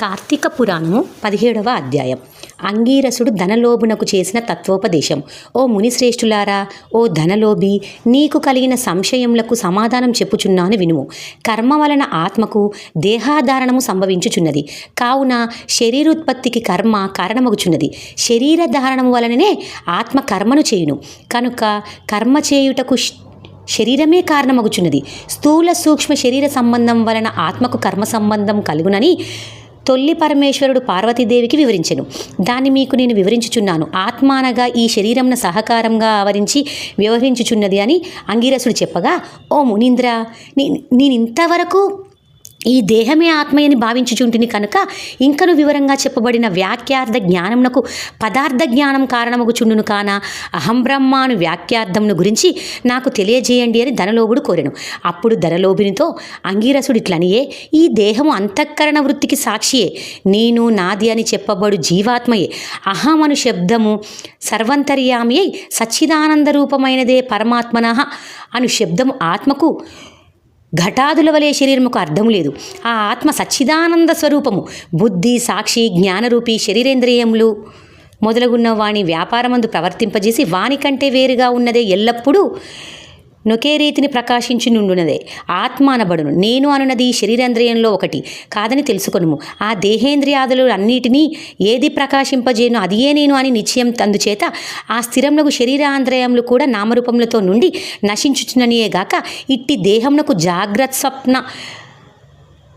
కార్తీక పురాణము పదిహేడవ అధ్యాయం. అంగీరసుడు ధనలోభునకు చేసిన తత్వోపదేశం. ఓ మునిశ్రేష్ఠులారా ఓ ధనలోభి నీకు కలిగిన సంశయములకు సమాధానం చెప్పుచున్నాను వినుము. కర్మ వలన ఆత్మకు దేహాధారణము సంభవించుచున్నది. కావున శరీరోత్పత్తికి కర్మ కారణమగుచున్నది. శరీర ధారణము వలననే ఆత్మ కర్మను చేయును. కనుక కర్మ చేయుటకు శరీరమే కారణమగుచున్నది. స్థూల సూక్ష్మ శరీర సంబంధం వలన ఆత్మకు కర్మ సంబంధం కలుగునని తొల్లి పరమేశ్వరుడు పార్వతీదేవికి వివరించెను. దాన్ని మీకు నేను వివరించుచున్నాను. ఆత్మ అనగా ఈ శరీరంను సహకారంగా ఆవరించి వ్యవహరించుచున్నది అని అంగీరసుడు చెప్పగా ఓ మునీంద్ర నీ నేనింతవరకు ఈ దేహమే ఆత్మయని భావించుచుంటిని కనుక ఇంకను వివరంగా చెప్పబడిన వ్యాఖ్యార్థ జ్ఞానమునకు పదార్థ జ్ఞానం కారణమగుచుండును కాన? అహం బ్రహ్మాను వ్యాఖ్యార్థమును గురించి నాకు తెలియజేయండి అని ధనలోభుడు కోరెను. అప్పుడు ధనలోభునితో అంగీరసుడు ఇట్లనియే ఈ దేహము అంతఃకరణ వృత్తికి సాక్షియే నేను నాది అని చెప్పబడు జీవాత్మయే. అహం అను శబ్దము సర్వంతర్యామి అయి సచ్చిదానంద రూపమైనదే పరమాత్మన అను శబ్దము ఆత్మకు ఘటాదుల వలె శరీరముకు అర్థం లేదు. ఆ ఆత్మ సచ్చిదానంద స్వరూపము. బుద్ధి సాక్షి జ్ఞానరూపి శరీరేంద్రియములు మొదలగున్న వాణి వ్యాపారమందు ప్రవర్తింపజేసి వాని కంటే వేరుగా ఉన్నదే ఎల్లప్పుడూ నొకే రీతిని ప్రకాశించి నుండునదే ఆత్మ అనబడును నేను అనున్నది ఈ శరీరేంద్రియంలో ఒకటి. కాదని తెలుసుకొనుము. ఆ దేహేంద్రియాదులు అన్నిటినీ ఏది ప్రకాశింపజేయను అదియే నేను అని నిశ్చయం అందుచేత ఆ స్థిరమునకు శరీరాంద్రయములు కూడా నామరూపములతో నుండి నశించుచుననియే గాక ఇట్టి దేహమునకు జాగ్రత్త స్వప్న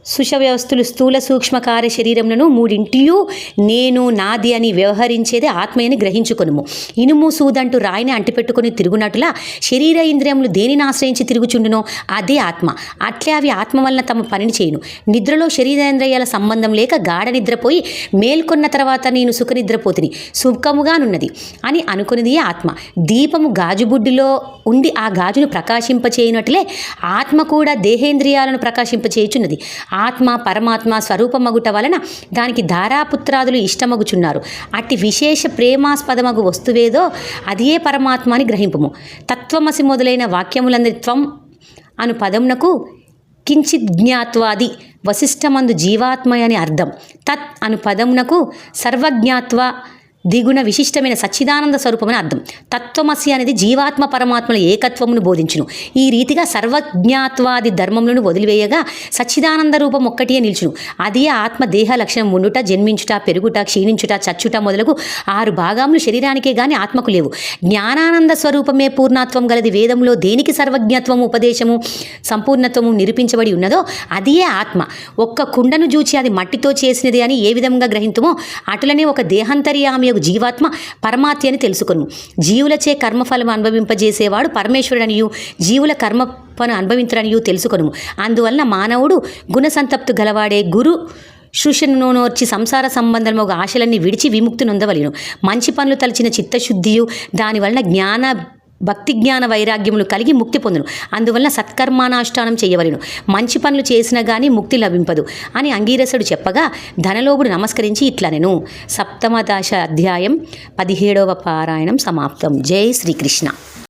సుషవ్యవస్థలు స్థూల సూక్ష్మ కార్య శరీరములను మూడింటియు నేను నాది అని వ్యవహరించేదే ఆత్మయని గ్రహించుకొనుము. ఇనుము సూదంటూ రాయిని అంటిపెట్టుకుని తిరుగునట్లా శరీర ఇంద్రియములు దేనిని ఆశ్రయించి తిరుగుచుండునో అదే ఆత్మ. అట్లే అవి ఆత్మ వలన తమ పనిని చేయును. నిద్రలో శరీరేంద్రియాల సంబంధం లేక గాఢ నిద్రపోయి మేల్కొన్న తర్వాత నేను సుఖనిద్రపోతుని సుఖముగానున్నది అని అనుకున్నది ఆత్మ. దీపము గాజుబుడ్డిలో ఉండి ఆ గాజును ప్రకాశింపచేయునట్లే ఆత్మ కూడా దేహేంద్రియాలను ప్రకాశింపచేయుచున్నది. ఆత్మ పరమాత్మ స్వరూపమగుట వలన దానికి ధారాపుత్రాదులు ఇష్టమగుచున్నారు. అట్టి విశేష ప్రేమాస్పదమగు వస్తువేదో అదియే పరమాత్మ అని గ్రహింపుము. తత్వమసి మొదలైన వాక్యములందరి త్వం అను పదమునకు కించిత్ జ్ఞాత్వాది వశిష్టమందు జీవాత్మ అని అర్థం. తత్ అను పదమునకు సర్వజ్ఞాత్వ దిగుణ విశిష్టమైన సచ్చిదానంద స్వరూపమని అర్థం. తత్వమసి అనేది జీవాత్మ పరమాత్మల ఏకత్వమును బోధించును. ఈ రీతిగా సర్వజ్ఞాత్వాది ధర్మములను వదిలివేయగా సచ్చిదానంద రూపం ఒక్కటియే నిల్చును. అదే ఆత్మ దేహ లక్షణం ఉండుట జన్మించుట పెరుగుట క్షీణించుట చచ్చుట మొదలగు ఆరు భాగములు శరీరానికే గాని ఆత్మకు లేవు. జ్ఞానానంద స్వరూపమే పూర్ణత్వం గలది వేదంలో దేనికి సర్వజ్ఞత్వము ఉపదేశము సంపూర్ణత్వము నిరూపించబడి ఉన్నదో అదియే ఆత్మ. ఒక్క కుండను చూచి అది మట్టితో చేసినది అని ఏ విధంగా గ్రహింతుమో అటులనే ఒక దేహంతర్యామి యొక్క జీవాత్మ పరమాత్మ అని తెలుసుకొను. జీవులచే కర్మఫలం అనుభవింపజేసేవాడు పరమేశ్వరుడనియు జీవుల కర్మ పను అనుభవించడనియు తెలుసుకొను. అందువలన మానవుడు గుణసంతప్తు గలవాడే గురు శృషను సంసార సంబంధం ఒక ఆశలన్నీ విడిచి విముక్తి నొందవలను. మంచి పనులు తలచిన చిత్తశుద్ధియు దానివలన జ్ఞాన భక్తి జ్ఞాన వైరాగ్యములు కలిగి ముక్తి పొందును. అందువల్ల సత్కర్మానాష్టానం చేయవలను. మంచి పనులు చేసినా గానీ ముక్తి లభింపదు అని అంగీరసుడు చెప్పగా ధనలోభుడు నమస్కరించి ఇట్లనెను. సప్తమ దశ అధ్యాయం పదిహేడవ పారాయణం సమాప్తం. జై శ్రీకృష్ణ.